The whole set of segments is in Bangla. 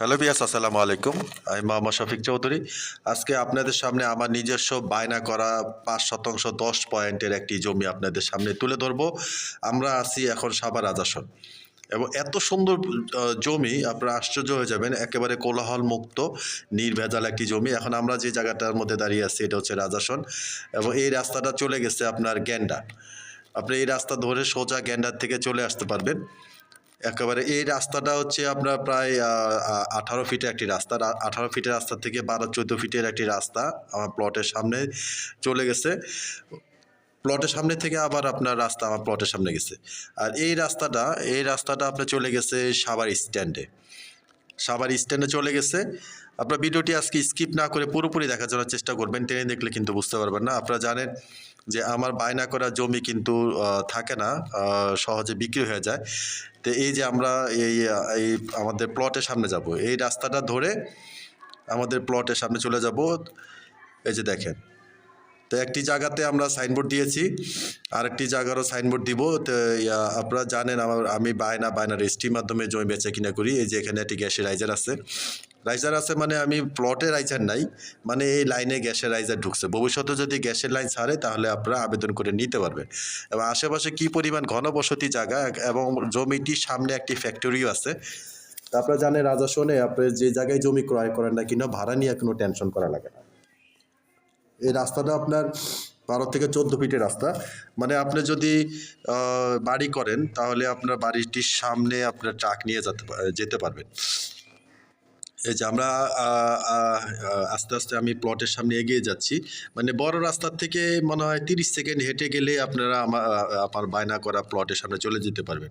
হ্যালো বিয়াস আসসালামু আলাইকুম। আমি মোহাম্মদ শফিক চৌধুরী। আজকে আপনাদের সামনে আমার নিজস্ব বায়না করা পাঁচ শতাংশ দশ পয়েন্টের একটি জমি আপনাদের সামনে তুলে ধরবো। আমরা আছি এখন সাবার রাজাসন এবং এত সুন্দর জমি, আপনারা আশ্চর্য হয়ে যাবেন, একেবারে কোলাহল মুক্ত নির্ভেজাল একটি জমি। এখন আমরা যে জায়গাটার মধ্যে দাঁড়িয়ে আছি, এটা হচ্ছে রাজাসন। এবং এই রাস্তাটা চলে গেছে আপনার গ্যান্ডা। আপনি এই রাস্তা ধরে সোজা গ্যান্ডার থেকে চলে আসতে পারবেন। একেবারে এই রাস্তাটা হচ্ছে আপনার প্রায় আঠারো ফিটের একটি রাস্তা। আঠারো ফিটের রাস্তা থেকে বারো, চোদ্দ ফিটের একটি রাস্তা আমার প্লটের সামনে চলে গেছে। প্লটের সামনে থেকে আবার আপনার রাস্তা আমার প্লটের সামনে গেছে। আর এই রাস্তাটা এই রাস্তাটা আপনার চলে গেছে সাবার স্ট্যান্ডে। সাভার স্ট্যান্ডে চলে গেছে। আপনার ভিডিওটি আজকে স্কিপ না করে পুরোপুরি দেখার জন্য চেষ্টা করবেন। টেনে দেখলে কিন্তু বুঝতে পারবেন না। আপনারা জানেন যে আমার বায়না করা জমি কিন্তু থাকে না সহজে বিক্রি হয়ে যায়। তো এই যে আমরা এই এই আমাদের প্লটের সামনে যাব, এই রাস্তাটা ধরে আমাদের প্লটের সামনে চলে যাব। এই যে দেখেন, তো একটি জায়গাতে আমরা সাইনবোর্ড দিয়েছি, আরেকটি জায়গারও সাইনবোর্ড দিব। তো আপনারা জানেন আমার, আমি বায়না বায়না রেজিস্ট্রির মাধ্যমে জমি বেচা কিনা করি। এই যে এখানে একটি গ্যাসের রাইজার আছে। রাইজার আছে মানে আমি প্লটে রাইজার নাই মানে এই লাইনে গ্যাসের রাইজার ঢুকছে। ভবিষ্যতে যদি গ্যাসের লাইন ছাড়ে, তাহলে আপনারা আবেদন করে নিতে পারবেন। এবং আশেপাশে কী পরিমাণ ঘনবসতি জায়গা এবং জমিটির সামনে একটি ফ্যাক্টরিও আছে, তা আপনারা জানেন রাজা শোনে, আপনি যে জায়গায় জমি ক্রয় করেন না কিনা, ভাড়া নিয়ে কোনো টেনশন করা লাগে না। এই রাস্তাটা আপনার বারো থেকে চোদ্দ ফিটের রাস্তা। মানে আপনি যদি বাড়ি করেন, তাহলে আপনার বাড়িটির সামনে আপনার ট্রাক নিয়ে যেতে যেতে পারবেন। এই যে আমরা আস্তে আস্তে আমি প্লটের সামনে এগিয়ে যাচ্ছি। মানে বড় রাস্তার থেকে মনে হয় তিরিশ সেকেন্ড হেঁটে গেলে আপনারা আমার আমার বায়না করা প্লটের সামনে চলে যেতে পারবেন।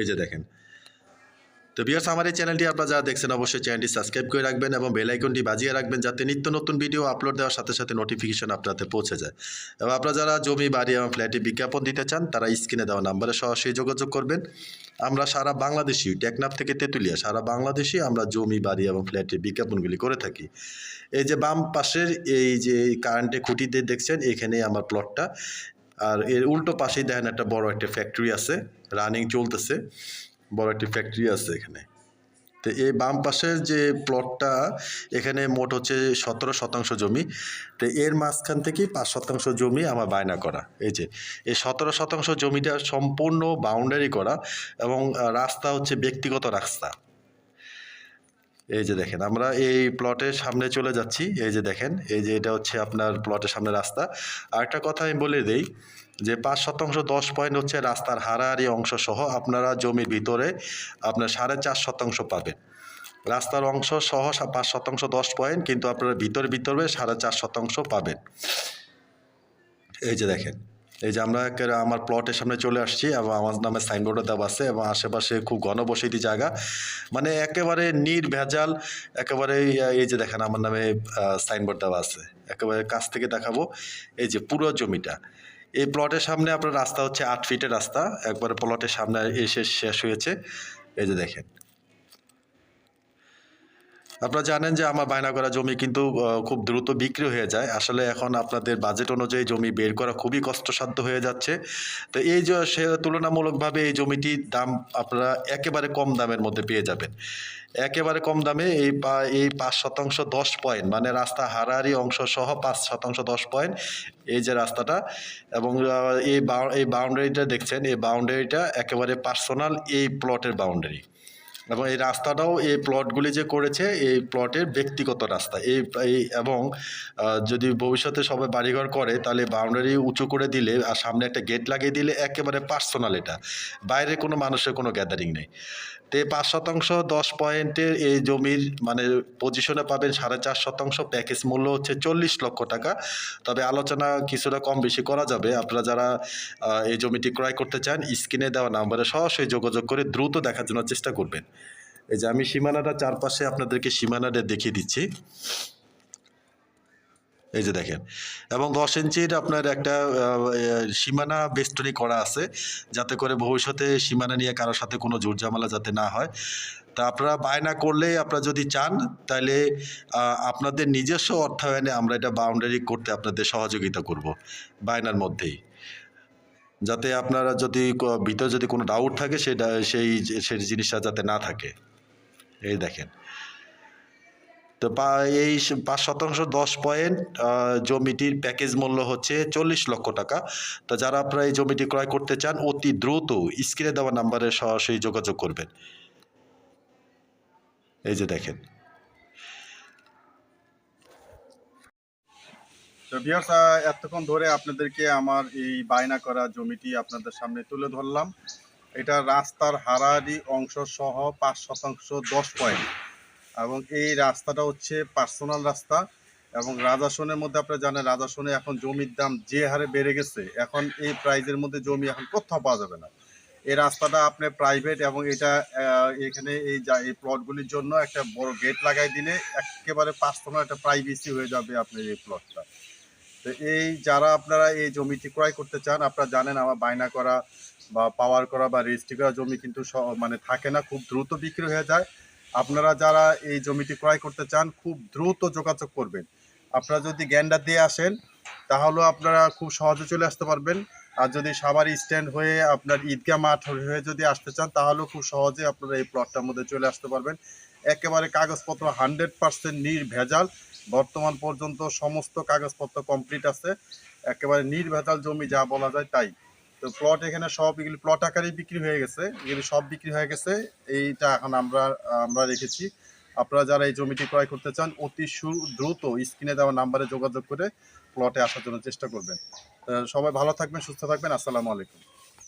এই যে দেখেন। তো বিয়ার্স আমার এই চ্যানেলটি আপনারা যারা দেখছেন, অবশ্যই চ্যানেলটি সাবস্ক্রাইব করে রাখবেন এবং বেল আইকনটি বাজিয়ে রাখবেন যাতে নিত্য নতুন ভিডিও আপলোড দেওয়ার সাথে সাথে নোটিফিকেশন আপনাদের পৌঁছে যায়। এবং আপনারা যারা জমি, বাড়ি এবং ফ্ল্যাটে বিজ্ঞাপন দিতে চান, তারা স্ক্রিনে দেওয়া নাম্বারে সরাসরি যোগাযোগ করবেন। আমরা সারা বাংলাদেশি, টেকনাফ থেকে তেঁতুলিয়া, সারা বাংলাদেশে আমরা জমি, বাড়ি এবং ফ্ল্যাটের বিজ্ঞাপনগুলি করে থাকি। এই যে বাম পাশের এই যে কারেন্টে খুঁটিতে দেখছেন এখানে আমার প্লটটা আর এর উল্টো পাশেই দেখেন একটা বড় একটা ফ্যাক্টরি আছে রানিং চলতেছে। বড় একটি ফ্যাক্টরি আছে এখানে। তো এই বাম পাশের যে প্লটটা এখানে মোট হচ্ছে সতেরো শতাংশ জমি। তো এর মাঝখান থেকেই পাঁচ শতাংশ জমি আমার বায়না করা। এই যে, এই সতেরো শতাংশ জমিটা সম্পূর্ণ বাউন্ডারি করা এবং রাস্তা হচ্ছে ব্যক্তিগত রাস্তা। এই যে দেখেন, আমরা এই প্লটের সামনে চলে যাচ্ছি। এই যে দেখেন, এই যে এটা হচ্ছে আপনার প্লটের সামনে রাস্তা। আর একটা কথা আমি বলে দেই যে, পাঁচ শতাংশ দশ পয়েন্ট হচ্ছে রাস্তার হারাহারি অংশ সহ আপনারা জমির ভিতরে আপনার সাড়ে চার শতাংশ পাবেন। রাস্তার অংশ সহ পাঁচ শতাংশ দশ পয়েন্ট কিন্তু আপনারা ভিতরে ভিতরে সাড়ে চার শতাংশ পাবেন। এই যে দেখেন এই যে আমরা আমার প্লটের সামনে চলে আসছি এবং আমার নামে সাইনবোর্ডও দেওয়া আছে এবং আশেপাশে খুব ঘনবসতি জায়গা। মানে একেবারে নির্ভেজাল একেবারে এই যে দেখেন আমার নামে সাইনবোর্ড দেওয়া আছে। একেবারে কাছ থেকে দেখাবো। এই যে পুরো জমিটা। এই প্লটের সামনে আপনার রাস্তা হচ্ছে আট ফিটের রাস্তা। একবারে প্লটের সামনে এসে শেষ হয়েছে। এই যে দেখেন। আপনারা জানেন যে আমার বায়না করা জমি কিন্তু খুব দ্রুত বিক্রি হয়ে যায়। আসলে এখন আপনাদের বাজেট অনুযায়ী জমি বের করা খুবই কষ্টসাধ্য হয়ে যাচ্ছে। তো এই যে, সে তুলনামূলকভাবে এই জমিটির দাম আপনারা একেবারে কম দামের মধ্যে পেয়ে যাবেন। একেবারে কম দামে এই পা, এই পাঁচ শতাংশ দশ পয়েন্ট মানে রাস্তা হারাহারি অংশ সহ পাঁচ শতাংশ দশ পয়েন্ট এই যে রাস্তাটা। এবং এই এই বাউন্ডারিটা দেখছেন, এই বাউন্ডারিটা একেবারে পার্সোনাল এই প্লটের বাউন্ডারি এবং এই রাস্তাটাও এই প্লটগুলি যে করেছে, এই প্লটের ব্যক্তিগত রাস্তা। এই এবং যদি ভবিষ্যতে সবাই বাড়িঘর করে, তাহলে বাউন্ডারি উঁচু করে দিলে আর সামনে একটা গেট লাগিয়ে দিলে একেবারে পার্সোনাল এটা। বাইরে কোনো মানুষের কোনো গ্যাদারিং নেই। তো পাঁচ শতাংশ, দশ পয়েন্টের এই জমির মানে পজিশনে পাবেন সাড়ে চার শতাংশ। প্যাকেজ মূল্য হচ্ছে চল্লিশ লক্ষ টাকা। তবে আলোচনা কিছুটা কম বেশি করা যাবে। আপনারা যারা এই জমিটি ক্রয় করতে চান, স্ক্রিনে দেওয়া নাম্বারে সরাসরি যোগাযোগ করে দ্রুত দেখার জন্য চেষ্টা করবেন। এই যে আমি সীমানাটা চারপাশে আপনাদেরকে সীমানাটা দেখিয়ে দিচ্ছি। এই যে দেখেন, এবং দশ ইঞ্চির আপনার একটা সীমানা বেষ্টনী করা আছে, যাতে করে ভবিষ্যতে সীমানা নিয়ে কারোর সাথে কোনো জোর ঝামেলা যাতে না হয়। তা আপনারা বায়না করলে আপনারা যদি চান, তাহলে আপনাদের নিজস্ব অর্থায়নে আমরা এটা বাউন্ডারি করতে আপনাদের সহযোগিতা করব, বায়নার মধ্যেই। যাতে আপনারা যদি ভিতরে যদি কোনো ডাউট থাকে, সেটা, সেই সেই জিনিসটা যাতে না থাকে। এই দেখেন। তো এই পাঁচ শতাংশ দশ পয়েন্ট জমিটির প্যাকেজ মূল্য হচ্ছে চল্লিশ লক্ষ টাকা। তো যারা আপনারা এই জমিটি ক্রয় করতে চান, অতি দ্রুত স্ক্রিনে দেওয়া নাম্বারে সরাসরি যোগাযোগ করবেন। এই যে দেখেন। তো এতক্ষণ ধরে আপনাদেরকে আমার এই বায়না করা জমিটি আপনাদের সামনে তুলে ধরলাম। এটা রাস্তার হারাহারি অংশ সহ পাঁচ শতাংশ দশ পয়েন্ট এবং এই রাস্তাটা হচ্ছে পার্সোনাল রাস্তা এবং রাজাসনের মধ্যে আপনারা জানেন, রাজাসনে এখন জমির দাম যে হারে বেড়ে গেছে, এখন এই প্রাইজের মধ্যে জমি এখন কোথাও পাওয়া যাবে না। এই রাস্তাটা আপনি প্রাইভেট এবং এটা এখানে এই যা, এই প্লটগুলির জন্য একটা বড় গেট লাগাই দিলে একেবারে পার্সোনাল একটা প্রাইভেসি হয়ে যাবে আপনার এই প্লটটা তো এই যারা আপনারা এই জমিটি ক্রয় করতে চান, আপনারা জানেন আমার বায়না করা বা পাওয়ার করা বা রেজিস্ট্রি করা জমি কিন্তু মানে থাকে না, খুব দ্রুত বিক্রি হয়ে যায়। আপনারা যারা এই জমিটি ক্রয় করতে চান, খুব দ্রুত যোগাযোগ করবেন। আপনারা যদি গ্যান্ডার দিয়ে আসেন, তাহলেও আপনারা খুব সহজে চলে আসতে পারবেন। আর যদি সাভার স্ট্যান্ড হয়ে আপনার ঈদগাহ মাঠ হয়ে যদি আসতে চান, তাহলেও খুব সহজে আপনারা এই প্লটটার মধ্যে চলে আসতে পারবেন। একেবারে কাগজপত্র হান্ড্রেড পার্সেন্ট নির্ভেজাল। বর্তমান পর্যন্ত সমস্ত কাগজপত্র কমপ্লিট আছে। একেবারে নির্ভেজাল জমি যা বলা যায় তাই। তো প্লট এখানে সব এগুলি প্লট আকারেই বিক্রি হয়ে গেছে। এগুলি সব বিক্রি হয়ে গেছে। এইটা এখন আমরা আমরা রেখেছি। আপনারা যারা এই জমিটি ক্রয় করতে চান, অতি দ্রুত স্ক্রিনে দেওয়া নাম্বারে যোগাযোগ করে প্লটে আসার জন্য চেষ্টা করবেন। সবাই ভালো থাকবেন, সুস্থ থাকবেন। আসসালামু আলাইকুম।